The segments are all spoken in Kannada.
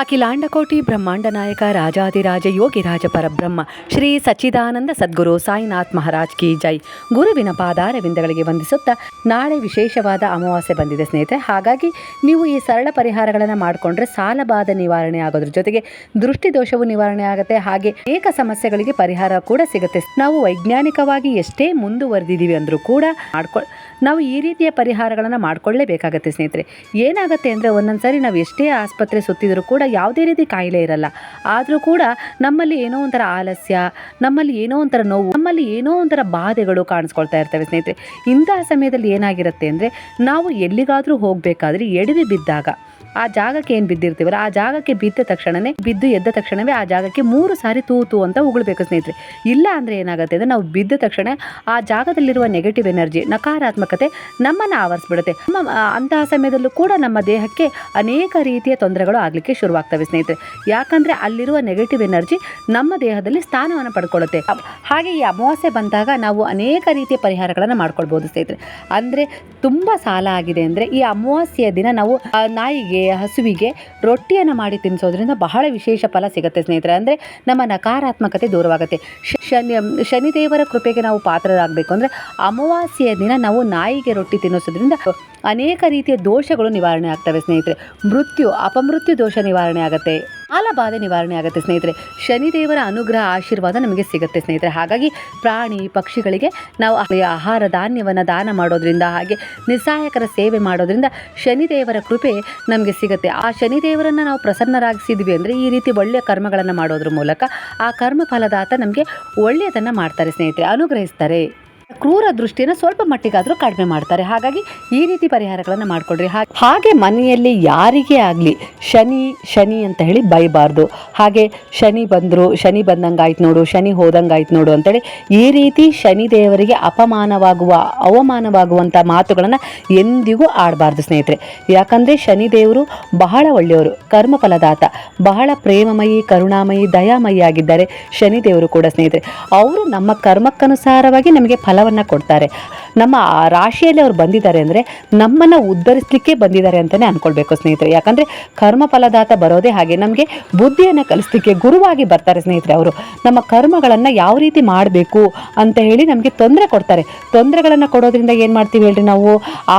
ಅಖಿಲಾಂಡಕೋಟಿ ಬ್ರಹ್ಮಾಂಡ ನಾಯಕ ರಾಜಾದಿರಾಜ ಯೋಗಿರಾಜ ಪರಬ್ರಹ್ಮ ಶ್ರೀ ಸಚ್ಚಿದಾನಂದ ಸದ್ಗುರು ಸಾಯಿನಾಥ್ ಮಹಾರಾಜ್ ಕಿ ಜೈ. ಗುರುವಿನ ಪಾದಾರವಿಂದಗಳಿಗೆ ವಂದಿಸುತ್ತಾ ನಾಳೆ ವಿಶೇಷವಾದ ಅಮಾವಾಸ್ಯೆ ಬಂದಿದೆ ಸ್ನೇಹಿತರೆ. ಹಾಗಾಗಿ ನೀವು ಈ ಸರಳ ಪರಿಹಾರಗಳನ್ನು ಮಾಡಿಕೊಂಡ್ರೆ ಸಾಲಬಾಧ ನಿವಾರಣೆ ಆಗೋದ್ರ ಜೊತೆಗೆ ದೃಷ್ಟಿ ದೋಷವು ನಿವಾರಣೆ ಆಗುತ್ತೆ. ಹಾಗೆ ಏಕ ಸಮಸ್ಯೆಗಳಿಗೆ ಪರಿಹಾರ ಕೂಡ ಸಿಗುತ್ತೆ. ನಾವು ವೈಜ್ಞಾನಿಕವಾಗಿ ಎಷ್ಟೇ ಮುಂದುವರೆದಿದ್ದೀವಿ ಅಂದರೂ ಕೂಡ ಮಾಡ್ಕೊ ನಾವು ಈ ರೀತಿಯ ಪರಿಹಾರಗಳನ್ನು ಮಾಡ್ಕೊಳ್ಳೇಬೇಕಾಗತ್ತೆ ಸ್ನೇಹಿತರೆ. ಏನಾಗುತ್ತೆ ಅಂದರೆ ಒಂದೊಂದು ಸಾರಿ ನಾವು ಎಷ್ಟೇ ಆಸ್ಪತ್ರೆ ಸುತ್ತಿದರೂ ಕೂಡ ಯಾವುದೇ ರೀತಿ ಕಾಯಿಲೆ ಇರಲ್ಲ. ಆದರೂ ಕೂಡ ನಮ್ಮಲ್ಲಿ ಏನೋ ಒಂಥರ ಆಲಸ್ಯ, ನಮ್ಮಲ್ಲಿ ಏನೋ ಒಂಥರ ನೋವು, ನಮ್ಮಲ್ಲಿ ಏನೋ ಒಂಥರ ಬಾಧೆಗಳು ಕಾಣಿಸ್ಕೊಳ್ತಾ ಇರ್ತವೆ ಸ್ನೇಹಿತರೆ. ಇಂತಹ ಸಮಯದಲ್ಲಿ ಏನಾಗಿರುತ್ತೆ ಅಂದರೆ ನಾವು ಎಲ್ಲಿಗಾದರೂ ಹೋಗಬೇಕಾದ್ರೆ ಎಡವಿ ಬಿದ್ದಾಗ ಆ ಜಾಗಕ್ಕೆ ಏನು ಬಿದ್ದಿರ್ತೀವಲ್ಲ, ಆ ಜಾಗಕ್ಕೆ ಬಿದ್ದ ತಕ್ಷಣವೇ ಬಿದ್ದು ಎದ್ದ ತಕ್ಷಣವೇ ಆ ಜಾಗಕ್ಕೆ ಮೂರು ಸಾರಿ ತೂ ತೂ ಅಂತ ಉಗುಳ್ಬೇಕು ಸ್ನೇಹಿತರೆ. ಇಲ್ಲ ಅಂದರೆ ಏನಾಗುತ್ತೆ ಅಂದರೆ ನಾವು ಬಿದ್ದ ತಕ್ಷಣ ಆ ಜಾಗದಲ್ಲಿರುವ ನೆಗೆಟಿವ್ ಎನರ್ಜಿ ನಕಾರಾತ್ಮಕತೆ ನಮ್ಮನ್ನು ಆವರಿಸ್ಬಿಡುತ್ತೆ. ಅಂತಹ ಸಮಯದಲ್ಲೂ ಕೂಡ ನಮ್ಮ ದೇಹಕ್ಕೆ ಅನೇಕ ರೀತಿಯ ತೊಂದರೆಗಳು ಆಗಲಿಕ್ಕೆ ಶುರುವಾಗ್ತವೆ ಸ್ನೇಹಿತರೆ. ಯಾಕಂದರೆ ಅಲ್ಲಿರುವ ನೆಗೆಟಿವ್ ಎನರ್ಜಿ ನಮ್ಮ ದೇಹದಲ್ಲಿ ಸ್ಥಾನವನ್ನು ಪಡ್ಕೊಳ್ಳುತ್ತೆ. ಹಾಗೆ ಈ ಅಮಾವಾಸ್ಯೆ ಬಂದಾಗ ನಾವು ಅನೇಕ ರೀತಿಯ ಪರಿಹಾರಗಳನ್ನು ಮಾಡ್ಕೊಳ್ಬೋದು ಸ್ನೇಹಿತರೆ. ಅಂದರೆ ತುಂಬ ಸಾಲ ಆಗಿದೆ ಅಂದರೆ ಈ ಅಮಾವಾಸ್ಯೆಯ ದಿನ ನಾವು ನಾಯಿಗೆ ಹಸುವಿಗೆ ರೊಟ್ಟಿಯನ್ನು ಮಾಡಿ ತಿನ್ನಿಸೋದ್ರಿಂದ ಬಹಳ ವಿಶೇಷ ಫಲ ಸಿಗುತ್ತೆ ಸ್ನೇಹಿತರೆ. ಅಂದರೆ ನಮ್ಮ ನಕಾರಾತ್ಮಕತೆ ದೂರವಾಗುತ್ತೆ. ಶನಿ, ಶನಿದೇವರ ಕೃಪೆಗೆ ನಾವು ಪಾತ್ರರಾಗಬೇಕು. ಅಂದರೆ ಅಮಾವಾಸ್ಯೆಯ ದಿನ ನಾವು ನಾಯಿಗೆ ರೊಟ್ಟಿ ತಿನ್ನಿಸೋದ್ರಿಂದ ಅನೇಕ ರೀತಿಯ ದೋಷಗಳು ನಿವಾರಣೆ ಆಗ್ತವೆ ಸ್ನೇಹಿತರೆ. ಮೃತ್ಯು, ಅಪಮೃತ್ಯು ದೋಷ ನಿವಾರಣೆ ಆಗುತ್ತೆ. ಬಾಧೆ ನಿವಾರಣೆ ಆಗುತ್ತೆ ಸ್ನೇಹಿತರೆ. ಶನಿದೇವರ ಅನುಗ್ರಹ, ಆಶೀರ್ವಾದ ನಮಗೆ ಸಿಗುತ್ತೆ ಸ್ನೇಹಿತರೆ. ಹಾಗಾಗಿ ಪ್ರಾಣಿ, ಪಕ್ಷಿಗಳಿಗೆ ನಾವು ಆಹಾರ ಧಾನ್ಯವನ್ನು ದಾನ ಮಾಡೋದ್ರಿಂದ ಹಾಗೆ ನಿಸ್ಸಹಾಯಕರ ಸೇವೆ ಮಾಡೋದ್ರಿಂದ ಶನಿದೇವರ ಕೃಪೆ ನಮಗೆ ಸಿಗುತ್ತೆ. ಆ ಶನಿದೇವರನ್ನು ನಾವು ಪ್ರಸನ್ನರಾಗಿಸಿದ್ವಿ ಅಂದರೆ ಈ ರೀತಿ ಒಳ್ಳೆಯ ಕರ್ಮಗಳನ್ನು ಮಾಡೋದ್ರ ಮೂಲಕ ಆ ಕರ್ಮ ಫಲದಾತ ನಮಗೆ ಒಳ್ಳೆಯದನ್ನು ಮಾಡ್ತಾರೆ ಸ್ನೇಹಿತರೆ ಅನುಗ್ರಹಿಸ್ತಾರೆ. ಕ್ರೂರ ದೃಷ್ಟಿಯನ್ನು ಸ್ವಲ್ಪ ಮಟ್ಟಿಗಾದರೂ ಕಡಿಮೆ ಮಾಡ್ತಾರೆ. ಹಾಗಾಗಿ ಈ ರೀತಿ ಪರಿಹಾರಗಳನ್ನು ಮಾಡಿಕೊಡ್ರಿ. ಹಾಗೆ ಮನೆಯಲ್ಲಿ ಯಾರಿಗೆ ಆಗಲಿ ಶನಿ ಶನಿ ಅಂತ ಹೇಳಿ ಬೈಬಾರ್ದು. ಹಾಗೆ ಶನಿ ಬಂದರು, ಶನಿ ಬಂದಂಗಾಯ್ತು ನೋಡು, ಶನಿ ಹೋದಂಗಾಯ್ತು ನೋಡು ಅಂತೇಳಿ ಈ ರೀತಿ ಶನಿ ದೇವರಿಗೆ ಅಪಮಾನವಾಗುವ, ಅವಮಾನವಾಗುವಂಥ ಮಾತುಗಳನ್ನು ಎಂದಿಗೂ ಆಡಬಾರ್ದು ಸ್ನೇಹಿತರೆ. ಯಾಕಂದರೆ ಶನಿ ದೇವರು ಬಹಳ ಒಳ್ಳೆಯವರು, ಕರ್ಮಫಲದಾತ, ಬಹಳ ಪ್ರೇಮಮಯಿ, ಕರುಣಾಮಯಿ, ದಯಾಮಯಿ ಆಗಿದ್ದಾರೆ ಶನಿ ದೇವರು ಕೂಡ ಸ್ನೇಹಿತರೆ. ಅವರು ನಮ್ಮ ಕರ್ಮಕ್ಕನುಸಾರವಾಗಿ ನಮಗೆ ಫಲವನ್ನು ಕೊಡ್ತಾರೆ. ನಮ್ಮ ರಾಶಿಯಲ್ಲಿ ಅವ್ರು ಬಂದಿದ್ದಾರೆ ಅಂದರೆ ನಮ್ಮನ್ನು ಉದ್ಧರಿಸಲಿಕ್ಕೆ ಬಂದಿದ್ದಾರೆ ಅಂತಲೇ ಅಂದ್ಕೊಳ್ಬೇಕು ಸ್ನೇಹಿತರೆ. ಯಾಕಂದರೆ ಕರ್ಮ ಫಲದಾತ ಬರೋದೇ ಹಾಗೆ ನಮಗೆ ಬುದ್ಧಿಯನ್ನು ಕಲಿಸ್ಲಿಕ್ಕೆ ಗುರುವಾಗಿ ಬರ್ತಾರೆ ಸ್ನೇಹಿತರೆ ಅವರು. ನಮ್ಮ ಕರ್ಮಗಳನ್ನು ಯಾವ ರೀತಿ ಮಾಡಬೇಕು ಅಂತ ಹೇಳಿ ನಮಗೆ ತೊಂದರೆ ಕೊಡ್ತಾರೆ. ತೊಂದರೆಗಳನ್ನು ಕೊಡೋದ್ರಿಂದ ಏನು ಮಾಡ್ತೀವಿ ಹೇಳ್ರಿ ನಾವು?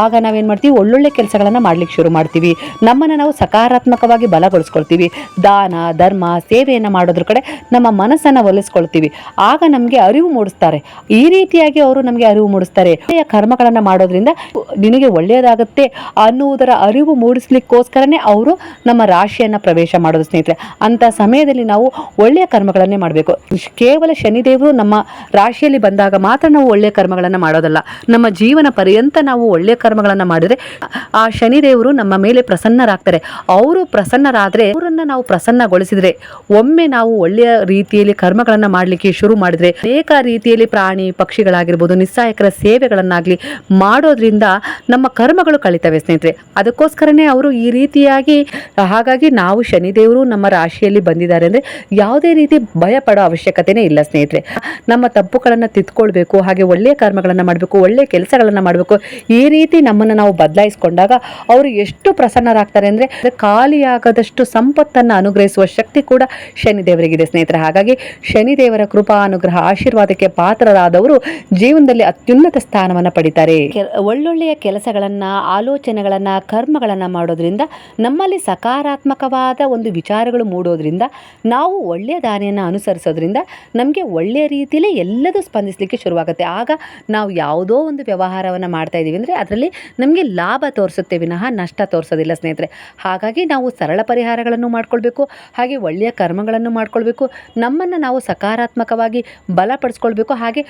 ಆಗ ನಾವೇನು ಮಾಡ್ತೀವಿ? ಒಳ್ಳೊಳ್ಳೆ ಕೆಲಸಗಳನ್ನು ಮಾಡ್ಲಿಕ್ಕೆ ಶುರು ಮಾಡ್ತೀವಿ. ನಮ್ಮನ್ನು ನಾವು ಸಕಾರಾತ್ಮಕವಾಗಿ ಬಲಗೊಳಿಸ್ಕೊಳ್ತೀವಿ. ದಾನ, ಧರ್ಮ, ಸೇವೆಯನ್ನು ಮಾಡೋದ್ರ ಕಡೆ ನಮ್ಮ ಮನಸ್ಸನ್ನು ಒಲಿಸ್ಕೊಳ್ತೀವಿ. ಆಗ ನಮಗೆ ಅರಿವು ಮೂಡಿಸ್ತಾರೆ. ಈ ರೀತಿಯಾಗಿ ಅವರು ನಮಗೆ ಅರಿವು ಮೂಡಿಸ್ತಾರೆ. ಒಳ್ಳೆಯ ಕರ್ಮಗಳನ್ನು ಮಾಡೋದ್ರಿಂದ ನಿನಗೆ ಒಳ್ಳೆಯದಾಗುತ್ತೆ ಅನ್ನುವುದರ ಅರಿವು ಮೂಡಿಸ್ಲಿಕ್ಕೋಸ್ಕರನೇ ಅವರು ನಮ್ಮ ರಾಶಿಯನ್ನು ಪ್ರವೇಶ ಮಾಡೋದು ಸ್ನೇಹಿತರೆ. ಅಂಥ ಸಮಯದಲ್ಲಿ ನಾವು ಒಳ್ಳೆಯ ಕರ್ಮಗಳನ್ನೇ ಮಾಡಬೇಕು. ಕೇವಲ ಶನಿದೇವರು ನಮ್ಮ ರಾಶಿಯಲ್ಲಿ ಬಂದಾಗ ಮಾತ್ರ ನಾವು ಒಳ್ಳೆಯ ಕರ್ಮಗಳನ್ನು ಮಾಡೋದಲ್ಲ. ನಮ್ಮ ಜೀವನ ಪರ್ಯಂತ ನಾವು ಒಳ್ಳೆಯ ಕರ್ಮಗಳನ್ನು ಮಾಡಿದರೆ ಆ ಶನಿದೇವರು ನಮ್ಮ ಮೇಲೆ ಪ್ರಸನ್ನರಾಗ್ತಾರೆ. ಅವರು ಪ್ರಸನ್ನರಾದರೆ ಅವರನ್ನು ನಾವು ಪ್ರಸನ್ನಗೊಳಿಸಿದರೆ ಒಮ್ಮೆ ನಾವು ಒಳ್ಳೆಯ ರೀತಿಯಲ್ಲಿ ಕರ್ಮಗಳನ್ನು ಮಾಡಲಿಕ್ಕೆ ಶುರು ಮಾಡಿದರೆ ಅನೇಕ ರೀತಿಯಲ್ಲಿ ಪ್ರಾಣಿ ಪಕ್ಷಿಗಳಾಗಿರ್ಬೋದು ನಿಸ್ಸಹಾಯಕರ ಸೇವೆಗಳನ್ನಾಗಲಿ ಮಾಡೋದ್ರಿಂದ ನಮ್ಮ ಕರ್ಮಗಳು ಕಳಿತವೆ ಸ್ನೇಹಿತರೆ. ಅದಕ್ಕೋಸ್ಕರನೇ ಅವರು ಈ ರೀತಿಯಾಗಿ, ಹಾಗಾಗಿ ನಾವು ಶನಿದೇವರು ನಮ್ಮ ರಾಶಿಯಲ್ಲಿ ಬಂದಿದ್ದಾರೆ ಅಂದರೆ ಯಾವುದೇ ರೀತಿ ಭಯ ಪಡೋ ಅವಶ್ಯಕತೆನೇ ಇಲ್ಲ ಸ್ನೇಹಿತರೆ. ನಮ್ಮ ತಪ್ಪುಗಳನ್ನು ತಿದ್ಕೊಳ್ಬೇಕು, ಹಾಗೆ ಒಳ್ಳೆಯ ಕರ್ಮಗಳನ್ನು ಮಾಡಬೇಕು, ಒಳ್ಳೆಯ ಕೆಲಸಗಳನ್ನು ಮಾಡಬೇಕು, ಈ ರೀತಿ ನಮ್ಮನ್ನು ನಾವು ಬದಲಾಯಿಸ್ಕೊಂಡಾಗ ಅವರು ಎಷ್ಟು ಪ್ರಸನ್ನರಾಗ್ತಾರೆ ಅಂದರೆ ಖಾಲಿಯಾಗದಷ್ಟು ಸಂಪತ್ತನ್ನು ಅನುಗ್ರಹಿಸುವ ಶಕ್ತಿ ಕೂಡ ಶನಿದೇವರಿಗಿದೆ ಸ್ನೇಹಿತರೆ. ಹಾಗಾಗಿ ಶನಿದೇವರ ಕೃಪಾ, ಅನುಗ್ರಹ, ಆಶೀರ್ವಾದಕ್ಕೆ ಪಾತ್ರರಾದವರು ಜೀವನದಲ್ಲಿ ಅತ್ಯುನ್ನತ ಸ್ಥಾನವನ್ನು ಪಡಿತಾರೆ. ಒಳ್ಳೊಳ್ಳೆಯ ಕೆಲಸಗಳನ್ನ, ಆಲೋಚನೆಗಳನ್ನ, ಕರ್ಮಗಳನ್ನ ಮಾಡೋದ್ರಿಂದ ನಮ್ಮಲ್ಲಿ ಸಕಾರಾತ್ಮಕವಾದ ಒಂದು ವಿಚಾರಗಳು ಮೂಡೋದ್ರಿಂದ, ನಾವು ಒಳ್ಳೆಯ ದಾರಿಯನ್ನು ಅನುಸರಿಸೋದ್ರಿಂದ ನಮಗೆ ಒಳ್ಳೆಯ ರೀತಿಯಲ್ಲಿ ಎಲ್ಲದೂ ಸ್ಪಂದಿಸಲಿಕ್ಕೆ ಶುರುವಾಗುತ್ತೆ. ಆಗ ನಾವು ಯಾವುದೋ ಒಂದು ವ್ಯವಹಾರವನ್ನು ಮಾಡ್ತಾ ಇದ್ದೀವಿ ಅಂದರೆ ಅದರಲ್ಲಿ ನಮಗೆ ಲಾಭ ತೋರಿಸುತ್ತೆ ವಿನಃ ನಷ್ಟ ತೋರಿಸೋದಿಲ್ಲ ಸ್ನೇಹಿತರೆ. ಹಾಗಾಗಿ ನಾವು ಸರಳ ಪರಿಹಾರಗಳನ್ನು ಮಾಡ್ಕೊಳ್ಬೇಕು, ಹಾಗೆ ಒಳ್ಳೆಯ ಕರ್ಮಗಳನ್ನು ಮಾಡ್ಕೊಳ್ಬೇಕು, ನಮ್ಮನ್ನು ನಾವು ಸಕಾರಾತ್ಮಕವಾಗಿ ಬಲಪಡಿಸ್ಕೊಳ್ಬೇಕು, ಹಾಗೆ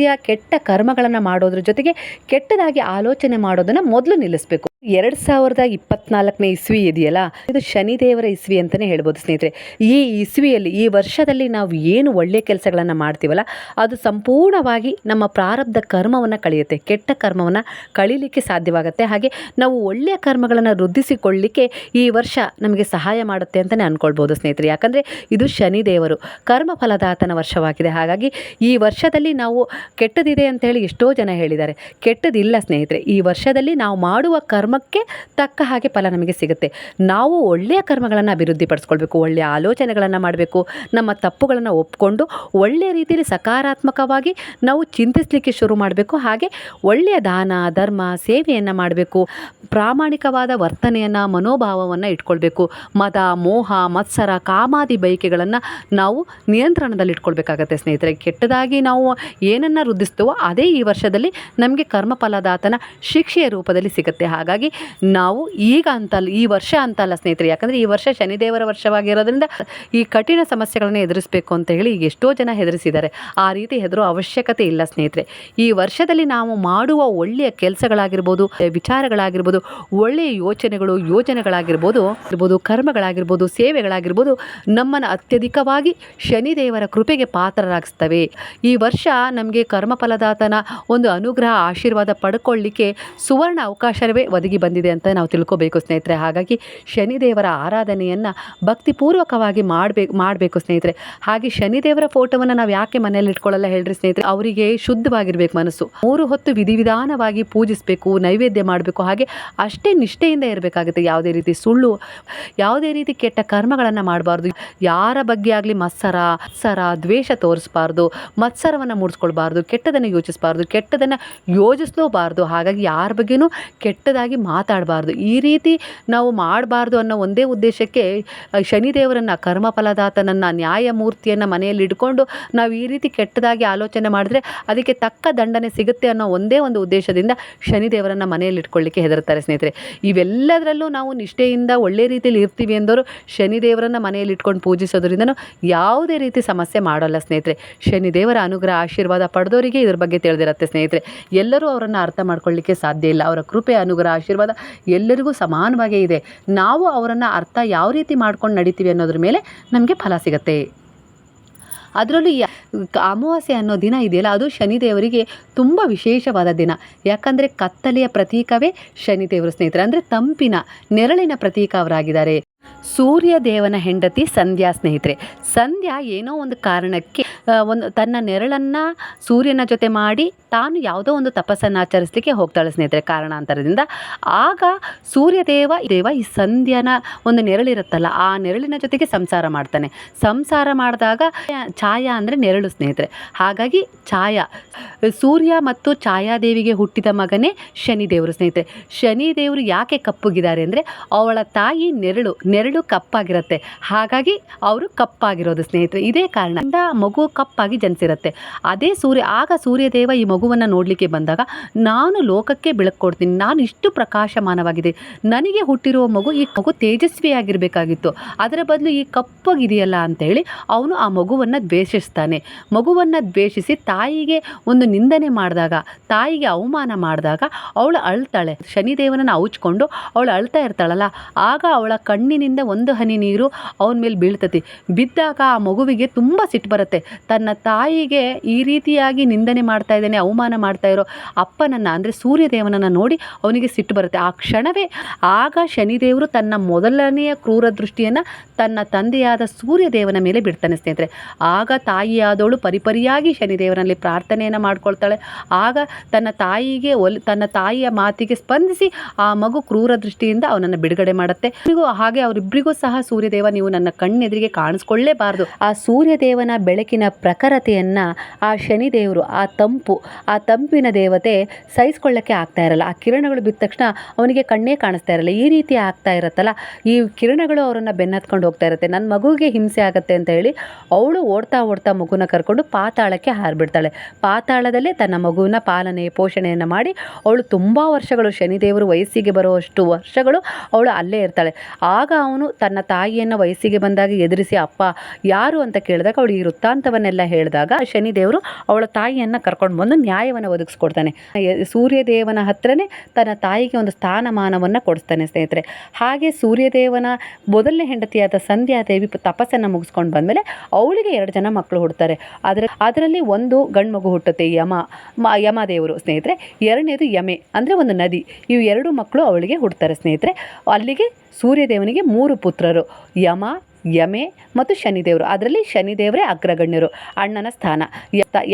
ದುರ್ಬಲತೆಯ ಕೆಟ್ಟ ಕರ್ಮಗಳನ್ನು ಮಾಡೋದ್ರ ಜೊತೆಗೆ ಕೆಟ್ಟದಾಗಿ ಆಲೋಚನೆ ಮಾಡೋದನ್ನು ಮೊದಲು ನಿಲ್ಲಿಸಬೇಕು. ಎರಡು ಸಾವಿರದ ಇಪ್ಪತ್ನಾಲ್ಕನೇ ಇಸ್ವಿ ಇದೆಯಲ್ಲ, ಇದು ಶನಿದೇವರ ಇಸ್ವಿ ಅಂತಲೇ ಹೇಳ್ಬೋದು ಸ್ನೇಹಿತರೆ. ಈ ಇಸ್ವಿಯಲ್ಲಿ, ಈ ವರ್ಷದಲ್ಲಿ ನಾವು ಏನು ಒಳ್ಳೆಯ ಕೆಲಸಗಳನ್ನು ಮಾಡ್ತೀವಲ್ಲ, ಅದು ಸಂಪೂರ್ಣವಾಗಿ ನಮ್ಮ ಪ್ರಾರಬ್ಧ ಕರ್ಮವನ್ನು ಕಳೆಯುತ್ತೆ. ಕೆಟ್ಟ ಕರ್ಮವನ್ನು ಕಳೀಲಿಕ್ಕೆ ಸಾಧ್ಯವಾಗುತ್ತೆ. ಹಾಗೆ ನಾವು ಒಳ್ಳೆಯ ಕರ್ಮಗಳನ್ನು ವೃದ್ಧಿಸಿಕೊಳ್ಳಲಿಕ್ಕೆ ಈ ವರ್ಷ ನಮಗೆ ಸಹಾಯ ಮಾಡುತ್ತೆ ಅಂತಲೇ ಅಂದ್ಕೊಳ್ಬೋದು ಸ್ನೇಹಿತರೆ. ಯಾಕಂದರೆ ಇದು ಶನಿದೇವರು ಕರ್ಮ ಫಲದಾತನ ವರ್ಷವಾಗಿದೆ. ಹಾಗಾಗಿ ಈ ವರ್ಷದಲ್ಲಿ ನಾವು ಕೆಟ್ಟದಿದೆ ಅಂತೇಳಿ ಎಷ್ಟೋ ಜನ ಹೇಳಿದ್ದಾರೆ. ಕೆಟ್ಟದಿಲ್ಲ ಸ್ನೇಹಿತರೆ, ಈ ವರ್ಷದಲ್ಲಿ ನಾವು ಮಾಡುವ ಕರ್ಮಕ್ಕೆ ತಕ್ಕ ಹಾಗೆ ಫಲ ನಮಗೆ ಸಿಗುತ್ತೆ. ನಾವು ಒಳ್ಳೆಯ ಕರ್ಮಗಳನ್ನು ಅಭಿವೃದ್ಧಿಪಡಿಸ್ಕೊಳ್ಬೇಕು, ಒಳ್ಳೆಯ ಆಲೋಚನೆಗಳನ್ನು ಮಾಡಬೇಕು, ನಮ್ಮ ತಪ್ಪುಗಳನ್ನು ಒಪ್ಕೊಂಡು ಒಳ್ಳೆಯ ರೀತಿಯಲ್ಲಿ ಸಕಾರಾತ್ಮಕವಾಗಿ ನಾವು ಚಿಂತಿಸಲಿಕ್ಕೆ ಶುರು ಮಾಡಬೇಕು. ಹಾಗೆ ಒಳ್ಳೆಯ ದಾನ, ಧರ್ಮ, ಸೇವೆಯನ್ನು ಮಾಡಬೇಕು, ಪ್ರಾಮಾಣಿಕವಾದ ವರ್ತನೆಯನ್ನು, ಮನೋಭಾವವನ್ನು ಇಟ್ಕೊಳ್ಬೇಕು. ಮದ, ಮೋಹ, ಮತ್ಸರ, ಕಾಮಾದಿ ಬಯಕೆಗಳನ್ನು ನಾವು ನಿಯಂತ್ರಣದಲ್ಲಿಟ್ಕೊಳ್ಬೇಕಾಗತ್ತೆ ಸ್ನೇಹಿತರೆ. ಕೆಟ್ಟದಾಗಿ ನಾವು ಏನನ್ನು ವೃದ್ಧಿಸ್ತೇವೋ ಅದೇ ಈ ವರ್ಷದಲ್ಲಿ ನಮಗೆ ಕರ್ಮಫಲದಾತನ ಶಿಕ್ಷೆಯ ರೂಪದಲ್ಲಿ ಸಿಗುತ್ತೆ. ಹಾಗಾಗಿ ನಾವು ಈಗ ಅಂತಲ್ಲ, ಈ ವರ್ಷ ಅಂತಲ್ಲ ಸ್ನೇಹಿತರೆ. ಯಾಕಂದರೆ ಈ ವರ್ಷ ಶನಿದೇವರ ವರ್ಷವಾಗಿರೋದ್ರಿಂದ ಈ ಕಠಿಣ ಸಮಸ್ಯೆಗಳನ್ನು ಎದುರಿಸಬೇಕು ಅಂತ ಹೇಳಿ ಈಗ ಎಷ್ಟೋ ಜನ ಹೆದರಿಸಿದ್ದಾರೆ. ಆ ರೀತಿ ಹೆದರೋ ಅವಶ್ಯಕತೆ ಇಲ್ಲ ಸ್ನೇಹಿತರೆ. ಈ ವರ್ಷದಲ್ಲಿ ನಾವು ಮಾಡುವ ಒಳ್ಳೆಯ ಕೆಲಸಗಳಾಗಿರ್ಬೋದು, ವಿಚಾರಗಳಾಗಿರ್ಬೋದು, ಒಳ್ಳೆಯ ಯೋಚನೆಗಳು, ಯೋಜನೆಗಳಾಗಿರ್ಬೋದು ಇರ್ಬೋದು ಕರ್ಮಗಳಾಗಿರ್ಬೋದು, ಸೇವೆಗಳಾಗಿರ್ಬೋದು ನಮ್ಮನ್ನು ಅತ್ಯಧಿಕವಾಗಿ ಶನಿದೇವರ ಕೃಪೆಗೆ ಪಾತ್ರರಾಗಿಸ್ತವೆ. ಈ ವರ್ಷ ನಮಗೆ ಕರ್ಮಫಲದಾತನ ಒಂದು ಅನುಗ್ರಹ, ಆಶೀರ್ವಾದ ಪಡ್ಕೊಳ್ಳಿಕ್ಕೆ ಸುವರ್ಣ ಅವಕಾಶವೇ ಒದಗಿ ಬಂದಿದೆ ಅಂತ ನಾವು ತಿಳ್ಕೊಬೇಕು ಸ್ನೇಹಿತರೆ. ಹಾಗಾಗಿ ಶನಿದೇವರ ಆರಾಧನೆಯನ್ನು ಭಕ್ತಿಪೂರ್ವಕವಾಗಿ ಮಾಡಬೇಕು ಮಾಡಬೇಕು ಸ್ನೇಹಿತರೆ. ಹಾಗೆ ಶನಿದೇವರ ಫೋಟೋವನ್ನು ನಾವು ಯಾಕೆ ಮನೆಯಲ್ಲಿ ಇಟ್ಕೊಳ್ಳಲ್ಲ ಹೇಳ್ರಿ ಸ್ನೇಹಿತರೆ? ಅವರಿಗೆ ಶುದ್ಧವಾಗಿರ್ಬೇಕು ಮನಸ್ಸು. ಮೂರು ಹೊತ್ತು ವಿಧಿವಿಧಾನವಾಗಿ ಪೂಜಿಸಬೇಕು, ನೈವೇದ್ಯ ಮಾಡಬೇಕು, ಹಾಗೆ ಅಷ್ಟೇ ನಿಷ್ಠೆಯಿಂದ ಇರಬೇಕಾಗುತ್ತೆ. ಯಾವುದೇ ರೀತಿ ಸುಳ್ಳು, ಯಾವುದೇ ರೀತಿ ಕೆಟ್ಟ ಕರ್ಮಗಳನ್ನು ಮಾಡಬಾರ್ದು. ಯಾರ ಬಗ್ಗೆ ಆಗಲಿ ಮತ್ಸರ ಸರ ದ್ವೇಷ ತೋರಿಸಬಾರ್ದು, ಮತ್ಸರವನ್ನು ಮೂಡಿಸ್ಕೊಳ್ಬಾರ್ದು. ಕೆಟ್ಟದನ್ನು ಯೋಚಿಸಬಾರ್ದು ಕೆಟ್ಟದನ್ನು ಯೋಚಿಸ್ಲೋಬಾರ್ದು. ಹಾಗಾಗಿ ಯಾರ ಬಗ್ಗೆನೂ ಕೆಟ್ಟದಾಗಿ ಮಾತಾಡಬಾರ್ದು. ಈ ರೀತಿ ನಾವು ಮಾಡಬಾರ್ದು ಅನ್ನೋ ಒಂದೇ ಉದ್ದೇಶಕ್ಕೆ ಶನಿದೇವರನ್ನು, ಕರ್ಮಫಲದಾತನನ್ನು, ನ್ಯಾಯಮೂರ್ತಿಯನ್ನು ಮನೆಯಲ್ಲಿ ಇಟ್ಕೊಂಡು ನಾವು ಈ ರೀತಿ ಕೆಟ್ಟದಾಗಿ ಆಲೋಚನೆ ಮಾಡಿದ್ರೆ ಅದಕ್ಕೆ ತಕ್ಕ ದಂಡನೆ ಸಿಗುತ್ತೆ ಅನ್ನೋ ಒಂದೇ ಒಂದು ಉದ್ದೇಶದಿಂದ ಶನಿದೇವರನ್ನು ಮನೆಯಲ್ಲಿ ಇಟ್ಕೊಳ್ಳಿಕ್ಕೆ ಹೆದರ್ತಾರೆ ಸ್ನೇಹಿತರೆ. ಇವೆಲ್ಲದರಲ್ಲೂ ನಾವು ನಿಷ್ಠೆಯಿಂದ ಒಳ್ಳೆ ರೀತಿಯಲ್ಲಿ ಇರ್ತೀವಿ ಎಂದವರು ಶನಿದೇವರನ್ನು ಮನೆಯಲ್ಲಿ ಇಟ್ಕೊಂಡು ಪೂಜಿಸೋದ್ರಿಂದನೂ ಯಾವುದೇ ರೀತಿ ಸಮಸ್ಯೆ ಮಾಡೋಲ್ಲ ಸ್ನೇಹಿತರೆ. ಶನಿದೇವರ ಅನುಗ್ರಹ, ಆಶೀರ್ವಾದ ಪಡೆದವರಿಗೆ ಇದ್ರ ಬಗ್ಗೆ ತಿಳಿದಿರುತ್ತೆ ಸ್ನೇಹಿತರೆ. ಎಲ್ಲರೂ ಅವರನ್ನು ಅರ್ಥ ಮಾಡ್ಕೊಳ್ಳಿಕ್ಕೆ ಸಾಧ್ಯ ಇಲ್ಲ. ಅವರ ಕೃಪೆ, ಅನುಗ್ರಹ, ಆಶೀರ್ವಾದ ಎಲ್ಲರಿಗೂ ಸಮಾನವಾಗೇ ಇದೆ. ನಾವು ಅವರನ್ನು ಅರ್ಥ ಯಾವ ರೀತಿ ಮಾಡ್ಕೊಂಡು ನಡಿತೀವಿ ಅನ್ನೋದ್ರ ಮೇಲೆ ನಮಗೆ ಫಲ ಸಿಗುತ್ತೆ. ಅದರಲ್ಲೂ ಅಮಾವಾಸ್ಯೆ ಅನ್ನೋ ದಿನ ಇದೆಯಲ್ಲ, ಅದು ಶನಿದೇವರಿಗೆ ತುಂಬ ವಿಶೇಷವಾದ ದಿನ. ಯಾಕಂದರೆ ಕತ್ತಲೆಯ ಪ್ರತೀಕವೇ ಶನಿದೇವರು ಸ್ನೇಹಿತರೆ. ಅಂದರೆ ತಂಪಿನ, ನೆರಳಿನ ಪ್ರತೀಕ ಅವರಾಗಿದ್ದಾರೆ. ಸೂರ್ಯ ದೇವನ ಹೆಂಡತಿ ಸಂಧ್ಯಾ ಸ್ನೇಹಿತರೆ. ಸಂಧ್ಯಾ ಏನೋ ಒಂದು ಕಾರಣಕ್ಕೆ ಒಂದು ತನ್ನ ನೆರಳನ್ನು ಸೂರ್ಯನ ಜೊತೆ ಮಾಡಿ ತಾನು ಯಾವುದೋ ಒಂದು ತಪಸ್ಸನ್ನು ಆಚರಿಸಲಿಕ್ಕೆ ಹೋಗ್ತಾಳೆ ಸ್ನೇಹಿತರೆ ಕಾರಣಾಂತರದಿಂದ. ಆಗ ಸೂರ್ಯದೇವ, ದೇವ ಈ ಸಂಧ್ಯಾನ ಒಂದು ನೆರಳಿರುತ್ತಲ್ಲ, ಆ ನೆರಳಿನ ಜೊತೆಗೆ ಸಂಸಾರ ಮಾಡ್ತಾನೆ. ಸಂಸಾರ ಮಾಡಿದಾಗ ಛಾಯಾ ಅಂದರೆ ನೆರಳು ಸ್ನೇಹಿತರೆ. ಹಾಗಾಗಿ ಛಾಯಾ, ಸೂರ್ಯ ಮತ್ತು ಛಾಯಾದೇವಿಗೆ ಹುಟ್ಟಿದ ಮಗನೇ ಶನಿದೇವರು ಸ್ನೇಹಿತರೆ. ಶನಿದೇವರು ಯಾಕೆ ಕಪ್ಪುಗಿದ್ದಾರೆ ಅಂದರೆ ಅವಳ ತಾಯಿ ನೆರಳು ನೆರಳು ಕಪ್ಪಾಗಿರುತ್ತೆ. ಹಾಗಾಗಿ ಅವರು ಕಪ್ಪಾಗಿರೋದು ಸ್ನೇಹಿತರೆ. ಇದೇ ಕಾರಣದಿಂದ ಮಗು ಕಪ್ಪಾಗಿ ಜನಿಸಿರುತ್ತೆ. ಅದೇ ಸೂರ್ಯ, ಆಗ ಸೂರ್ಯದೇವ ಈ ಮಗುವನ್ನು ನೋಡಲಿಕ್ಕೆ ಬಂದಾಗ ನಾನು ಲೋಕಕ್ಕೆ ಬೆಳಕು ಕೊಡ್ತೀನಿ ನಾನು ಇಷ್ಟು ಪ್ರಕಾಶಮಾನವಾಗಿದೆ, ನನಗೆ ಹುಟ್ಟಿರುವ ಮಗು ಈ ಮಗು ತೇಜಸ್ವಿಯಾಗಿರಬೇಕಾಗಿತ್ತು, ಅದರ ಬದಲು ಈ ಕಪ್ಪಗಿದೆಯಲ್ಲ ಅಂತೇಳಿ ಅವನು ಆ ಮಗುವನ್ನು ದ್ವೇಷಿಸ್ತಾನೆ. ಮಗುವನ್ನು ದ್ವೇಷಿಸಿ ತಾಯಿಗೆ ಒಂದು ನಿಂದನೆ ಮಾಡಿದಾಗ, ತಾಯಿಗೆ ಅವಮಾನ ಮಾಡಿದಾಗ ಅವಳು ಅಳ್ತಾಳೆ. ಶನಿದೇವನನ್ನು ಔಚ್ಕೊಂಡು ಅವಳು ಅಳ್ತಾ ಇರ್ತಾಳಲ್ಲ, ಆಗ ಅವಳ ಕಣ್ಣಿನಿಂದ ಒಂದು ಹನಿ ನೀರು ಅವನ ಮೇಲೆ ಬೀಳ್ತತಿ. ಬಿದ್ದಾಗ ಆ ಮಗುವಿಗೆ ತುಂಬ ಸಿಟ್ಟು ಬರುತ್ತೆ. ತನ್ನ ತಾಯಿಗೆ ಈ ರೀತಿಯಾಗಿ ನಿಂದನೆ ಮಾಡ್ತಾ ಇದ್ದಾನೆ ಅವಮಾನ ಮಾಡ್ತಾ ಇರೋ ಅಪ್ಪನನ್ನು, ಅಂದರೆ ಸೂರ್ಯದೇವನನ್ನು ನೋಡಿ ಅವನಿಗೆ ಸಿಟ್ಟು ಬರುತ್ತೆ. ಆ ಕ್ಷಣವೇ ಆಗ ಶನಿದೇವರು ತನ್ನ ಮೊದಲನೆಯ ಕ್ರೂರ ದೃಷ್ಟಿಯನ್ನು ತನ್ನ ತಂದೆಯಾದ ಸೂರ್ಯದೇವನ ಮೇಲೆ ಬಿಡ್ತಾನೆ ಸ್ನೇಹಿತರೆ. ಆಗ ತಾಯಿಯಾದವಳು ಪರಿಪರಿಯಾಗಿ ಶನಿದೇವನಲ್ಲಿ ಪ್ರಾರ್ಥನೆಯನ್ನು ಮಾಡ್ಕೊಳ್ತಾಳೆ. ಆಗ ತನ್ನ ತಾಯಿಗೆ ಒಲ್, ತನ್ನ ತಾಯಿಯ ಮಾತಿಗೆ ಸ್ಪಂದಿಸಿ ಆ ಮಗು ಕ್ರೂರ ದೃಷ್ಟಿಯಿಂದ ಅವನನ್ನು ಬಿಡುಗಡೆ ಮಾಡುತ್ತೆ. ಹಾಗೆ ಅವರಿಬ್ಬರಿಗೂ ಸಹ ಸೂರ್ಯದೇವ, ನೀವು ನನ್ನ ಕಣ್ಣೆದುರಿಗೆ ಕಾಣಿಸ್ಕೊಳ್ಳೇಬಾರದು. ಆ ಸೂರ್ಯದೇವನ ಬೆಳಕಿನ ಪ್ರಖರತೆಯನ್ನು ಆ ಶನಿದೇವರು, ಆ ತಂಪು ಆ ತಂಪಿನ ದೇವತೆ ಸಹಿಸ್ಕೊಳ್ಳೋಕ್ಕೆ ಆಗ್ತಾ ಇರಲ್ಲ. ಆ ಕಿರಣಗಳು ಬಿದ್ದ ತಕ್ಷಣ ಅವನಿಗೆ ಕಣ್ಣೇ ಕಾಣಿಸ್ತಾ ಇರಲ್ಲ. ಈ ರೀತಿ ಆಗ್ತಾ ಇರುತ್ತಲ್ಲ. ಈ ಕಿರಣಗಳು ಅವರನ್ನು ಬೆನ್ನತ್ಕೊಂಡು ಹೋಗ್ತಾ ಇರುತ್ತೆ. ನನ್ನ ಮಗುವಿಗೆ ಹಿಂಸೆ ಆಗುತ್ತೆ ಅಂತ ಹೇಳಿ ಅವಳು ಓಡ್ತಾ ಓಡ್ತಾ ಮಗುನ ಕರ್ಕೊಂಡು ಪಾತಾಳಕ್ಕೆ ಹಾರಿಬಿಡ್ತಾಳೆ. ಪಾತಾಳದಲ್ಲೇ ತನ್ನ ಮಗುವಿನ ಪಾಲನೆ, ಪೋಷಣೆಯನ್ನು ಮಾಡಿ ಅವಳು ತುಂಬ ವರ್ಷಗಳು ಶನಿದೇವರು ವಯಸ್ಸಿಗೆ ಬರುವಷ್ಟು ವರ್ಷಗಳು ಅವಳು ಅಲ್ಲೇ ಇರ್ತಾಳೆ. ಆಗ ಅವನು ತನ್ನ ತಾಯಿಯನ್ನು ವಯಸ್ಸಿಗೆ ಬಂದಾಗ ಎದುರಿಸಿ, ಅಪ್ಪ, ಯಾರು? ಅಂತ ಕೇಳಿದಾಗ ಅವಳು ಈ ವೃತ್ತಾಂತವನ್ನೆಲ್ಲ ಹೇಳಿದಾಗ ಶನಿದೇವರು ಅವಳ ತಾಯಿಯನ್ನು ಕರ್ಕೊಂಡು ಬಂದು ನ್ಯಾಯವನ್ನು ಒದಗಿಸ್ಕೊಡ್ತಾನೆ. ಸೂರ್ಯದೇವನ ಹತ್ರನೇ ತನ್ನ ತಾಯಿಗೆ ಒಂದು ಸ್ಥಾನಮಾನವನ್ನು ಕೊಡಿಸ್ತಾನೆ ಸ್ನೇಹಿತರೆ. ಹಾಗೆ ಸೂರ್ಯದೇವನ ಮೊದಲನೇ ಹೆಂಡತಿಯಾದ ಸಂಧ್ಯಾದೇವಿ ದೇವಿ ತಪಸ್ಸನ್ನು ಮುಗಿಸ್ಕೊಂಡು ಬಂದಮೇಲೆ ಅವಳಿಗೆ ಎರಡು ಜನ ಮಕ್ಕಳು ಹುಡ್ತಾರೆ. ಅದರ ಅದರಲ್ಲಿ ಒಂದು ಗಂಡು ಮಗು ಹುಟ್ಟುತ್ತೆ, ಯಮ ಯಮದೇವರು ಸ್ನೇಹಿತರೆ. ಎರಡನೇದು ಯಮೆ, ಅಂದರೆ ಒಂದು ನದಿ. ಇವು ಎರಡು ಮಕ್ಕಳು ಅವಳಿಗೆ ಹುಡ್ತಾರೆ ಸ್ನೇಹಿತರೆ. ಅಲ್ಲಿಗೆ ಸೂರ್ಯದೇವನಿಗೆ ಮೂರು ಪುತ್ರರು. ಯಮ ಯಮೆ ಮತ್ತು ಶನಿದೇವರು. ಅದರಲ್ಲಿ ಶನಿದೇವರೇ ಅಗ್ರಗಣ್ಯರು, ಅಣ್ಣನ ಸ್ಥಾನ.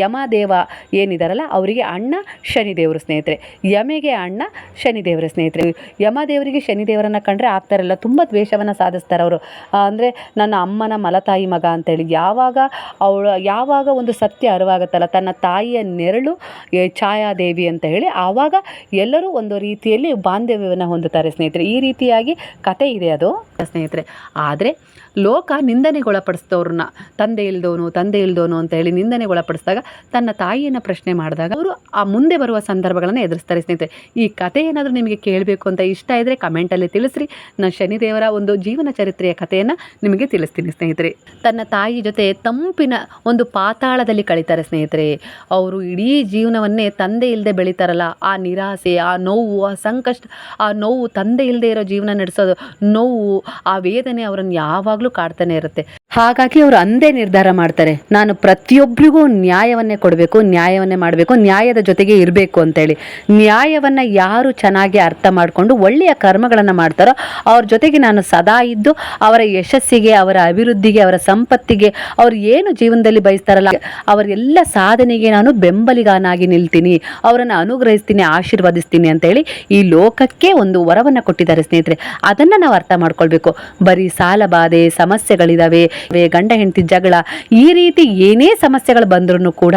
ಯಮದೇವ ಏನಿದಾರಲ್ಲ, ಅವರಿಗೆ ಅಣ್ಣ, ಶನಿದೇವರು ಸ್ನೇಹಿತರೆ. ಯಮೆಗೆ ಅಣ್ಣ, ಶನಿದೇವರ ಸ್ನೇಹಿತರೆ. ಯಮದೇವರಿಗೆ ಶನಿದೇವರನ್ನು ಕಂಡ್ರೆ ಆಗ್ತಾರಲ್ಲ, ತುಂಬ ದ್ವೇಷವನ್ನು ಸಾಧಿಸ್ತಾರೆ ಅವರು. ಅಂದರೆ ನನ್ನ ಅಮ್ಮನ ಮಲತಾಯಿ ಮಗ ಅಂತೇಳಿ, ಯಾವಾಗ ಅವಳು, ಯಾವಾಗ ಒಂದು ಸತ್ಯ ಅರಿವಾಗುತ್ತಲ್ಲ, ತನ್ನ ತಾಯಿಯ ನೆರಳು ಛಾಯಾದೇವಿ ಅಂತ ಹೇಳಿ, ಆವಾಗ ಎಲ್ಲರೂ ಒಂದು ರೀತಿಯಲ್ಲಿ ಬಾಂಧವ್ಯವನ್ನು ಹೊಂದುತ್ತಾರೆ ಸ್ನೇಹಿತರೆ. ಈ ರೀತಿಯಾಗಿ ಕತೆ ಇದೆ ಅದು ಸ್ನೇಹಿತರೆ. ಆದರೆ ಲೋಕ ನಿಂದನೆಗೊಳಪಡಿಸಿದವ್ರನ್ನ, ತಂದೆ ಇಲ್ದೋನು ತಂದೆ ಇಲ್ದೋನು ಅಂತ ಹೇಳಿ ನಿಂದನೆಗೊಳಪಡಿಸಿದಾಗ ತನ್ನ ತಾಯಿಯನ್ನು ಪ್ರಶ್ನೆ ಮಾಡಿದಾಗ ಅವರು ಆ ಮುಂದೆ ಬರುವ ಸಂದರ್ಭಗಳನ್ನು ಎದುರಿಸ್ತಾರೆ ಸ್ನೇಹಿತರೆ. ಈ ಕತೆ ಏನಾದರೂ ನಿಮಗೆ ಕೇಳಬೇಕು ಅಂತ ಇಷ್ಟ ಇದ್ದರೆ ಕಮೆಂಟಲ್ಲಿ ತಿಳಿಸ್ರಿ. ನಾನು ಶನಿದೇವರ ಒಂದು ಜೀವನ ಚರಿತ್ರೆಯ ಕಥೆಯನ್ನು ನಿಮಗೆ ತಿಳಿಸ್ತೀನಿ ಸ್ನೇಹಿತರೆ. ತನ್ನ ತಾಯಿ ಜೊತೆ ತಂಪಿನ ಒಂದು ಪಾತಾಳದಲ್ಲಿ ಕಳೀತಾರೆ ಸ್ನೇಹಿತರೆ. ಅವರು ಇಡೀ ಜೀವನವನ್ನೇ ತಂದೆ ಇಲ್ಲದೆ ಬೆಳೀತಾರಲ್ಲ. ಆ ನಿರಾಸೆ, ಆ ನೋವು, ಆ ಸಂಕಷ್ಟ, ಆ ನೋವು ತಂದೆ ಇಲ್ಲದೆ ಇರೋ ಜೀವನ ನಡೆಸೋದು ನೋವು, ಆ ವೇದನೆ ಅವರನ್ನು ಯಾವಾಗಲೂ ಕಾಡ್ತಾನೆ ಇರುತ್ತೆ. ಹಾಗಾಗಿ ಅವರು ಅಂದೇ ನಿರ್ಧಾರ ಮಾಡ್ತಾರೆ. ನಾನು ಪ್ರತಿಯೊಬ್ಬರಿಗೂ ನ್ಯಾಯವನ್ನೇ ಕೊಡಬೇಕು, ನ್ಯಾಯವನ್ನೇ ಮಾಡಬೇಕು, ನ್ಯಾಯದ ಜೊತೆಗೆ ಇರಬೇಕು ಅಂತೇಳಿ. ನ್ಯಾಯವನ್ನು ಯಾರು ಚೆನ್ನಾಗಿ ಅರ್ಥ ಮಾಡಿಕೊಂಡು ಒಳ್ಳೆಯ ಕರ್ಮಗಳನ್ನು ಮಾಡ್ತಾರೋ ಅವ್ರ ಜೊತೆಗೆ ನಾನು ಸದಾ ಇದ್ದು ಅವರ ಯಶಸ್ಸಿಗೆ, ಅವರ ಅಭಿವೃದ್ಧಿಗೆ, ಅವರ ಸಂಪತ್ತಿಗೆ ಅವ್ರು ಏನು ಜೀವನದಲ್ಲಿ ಬಯಸ್ತಾರಲ್ಲ ಅವರ ಎಲ್ಲ ಸಾಧನೆಗೆ ನಾನು ಬೆಂಬಲಿಗನಾಗಿ ನಿಲ್ತೀನಿ, ಅವರನ್ನು ಅನುಗ್ರಹಿಸ್ತೀನಿ, ಆಶೀರ್ವದಿಸ್ತೀನಿ ಅಂತೇಳಿ ಈ ಲೋಕಕ್ಕೆ ಒಂದು ವರವನ್ನು ಕೊಟ್ಟಿದ್ದಾರೆ ಸ್ನೇಹಿತರೆ. ಅದನ್ನು ನಾವು ಅರ್ಥ ಮಾಡ್ಕೊಳ್ಬೇಕು. ಬರೀ ಸಾಲ ಬಾಧೆ ಸಮಸ್ಯೆಗಳಿದಾವೆ. ಗಂಡ ಹೆಂಡತಿ ಜಗಳ. ಈ ರೀತಿ ಏನೇ ಸಮಸ್ಯೆಗಳು ಬಂದ್ರೂ ಕೂಡ